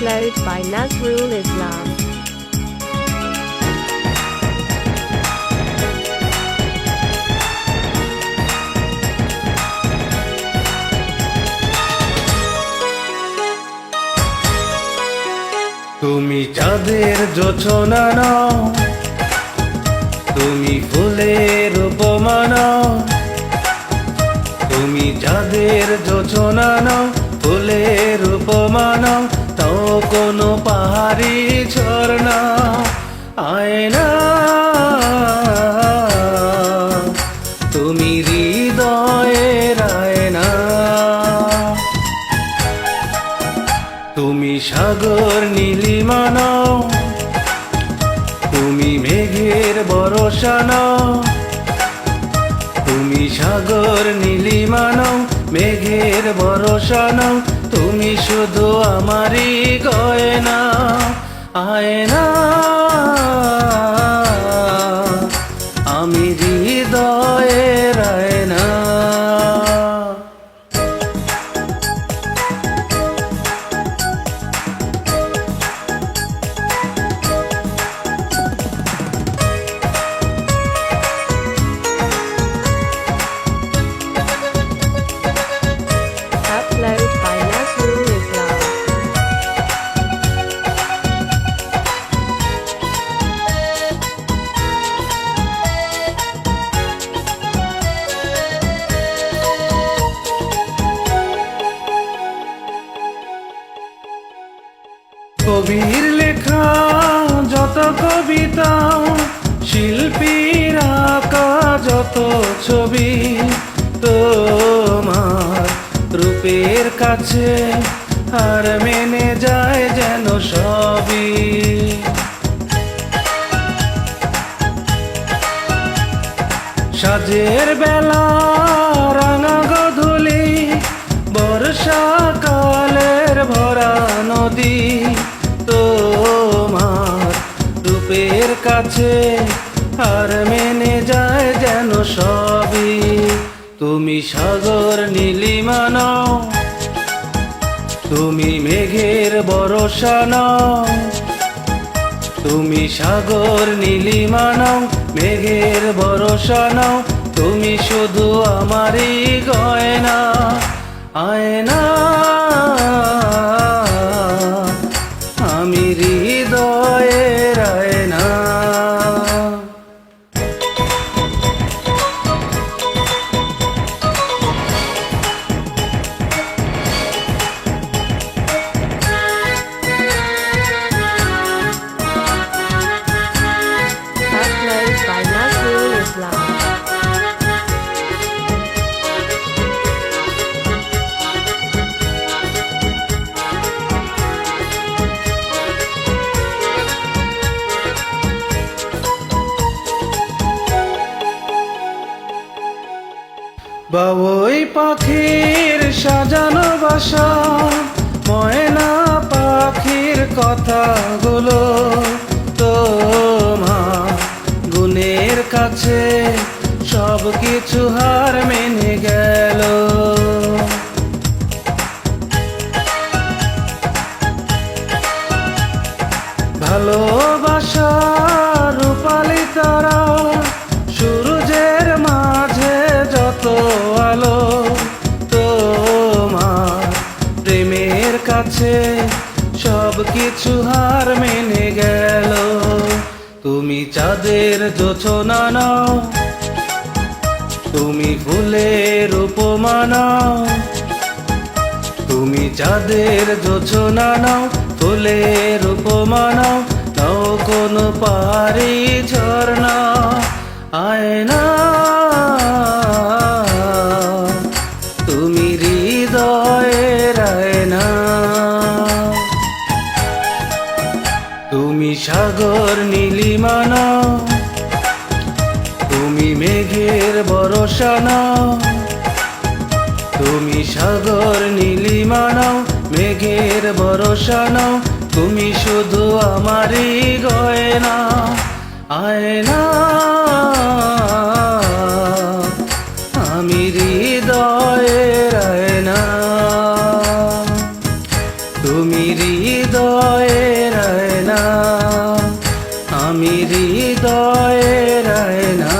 Upload by Nazrul Islam. তুমি চাঁদের জোছনা নাও, তুমি ফুলের উপমা নাও, তুমি চাঁদের জোছনা নাও, ফুলের কোনো পাহাড়ি ঝর্ণা, আয়না। তুমি হৃদয়ের আয়না। তুমি সাগর নীলিমানো তুমি মেঘের বরষা নাও তুমি সাগর নীলিমানো মেঘের বরষা নাও তুমি শুধু আমারই গয়না আয়না কবির লেখা, যত কবিতা, শিল্পীর আঁকা, যত ছবি, তোমার রূপের কাছে আর মেনে যায় যেন সবই। সাজের বেলা, রাঙা গধূলি, বর্ষাকালের ভরা নদী রূপের কাছে আর মেনে যায় যেন সবই। তুমি সাগর নীলিমা নাও, তুমি মেঘের বরষা নাও, তুমি সাগর নীলিমা নাও, মেঘের ভরসা নাও, তুমি শুধু আমারই গয়না, আয়না বাবুই পাখির সাজানো বাসা, ময়না পাখির কথাগুলো তোমার গুণের কাছে সব কিছু হার মেনে গেল। ভালোবাসা রূপালি তারা কাছে সব কিছু হার মেনে গেল। তুমি চাঁদের জোছনা নাও, তুমি ফুলের উপমা নাও, তুমি চাঁদের জোছনা নাও, ফুলের উপমা নাও নাও কোনো পাহাড়ি ঝর্ণা, আয়না সাগর নীলিমান তুমি মেঘের বরসান তুমি সাগর নীলিমান মেঘের বরসান তুমি শুধু আমারই গয়না, আয়না। আমি হৃদয়ের আয়না। হৃদয় রায় না